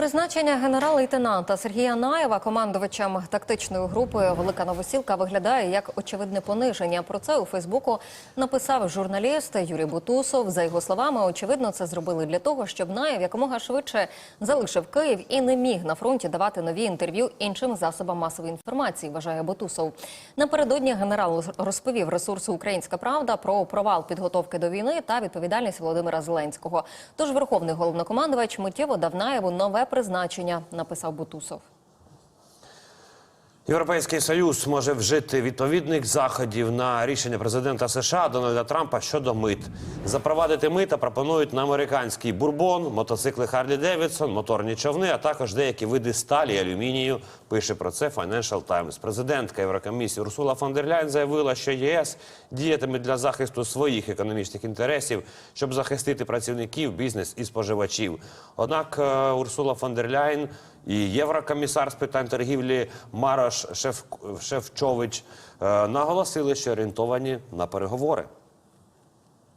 Призначення генерал-лейтенанта Сергія Наєва командувачем тактичної групи Велика Новосілка виглядає як очевидне пониження. Про це у Фейсбуку написав журналіст Юрій Бутусов. За його словами, очевидно, це зробили для того, щоб Наєв якомога швидше залишив Київ і не міг на фронті давати нові інтерв'ю іншим засобам масової інформації. Вважає Бутусов. Напередодні генерал розповів ресурсу Українська Правда про провал підготовки до війни та відповідальність Володимира Зеленського. Тож верховний головнокомандувач миттєво дав Наєву нове призначення, написав Бутусов. Європейський союз може вжити відповідних заходів на рішення президента США Дональда Трампа щодо мит. Запровадити мита пропонують на американський бурбон, мотоцикли Харлі Девідсон, моторні човни, а також деякі види сталі, алюмінію. Пише про це Financial Times. Президентка Єврокомісії Урсула фон дер Ляйн заявила, що ЄС діятиме для захисту своїх економічних інтересів, щоб захистити працівників, бізнес і споживачів. Однак е, Урсула фон дер Ляйн і єврокомісар з питань торгівлі Марош Шеф... Е, наголосили, що орієнтовані на переговори.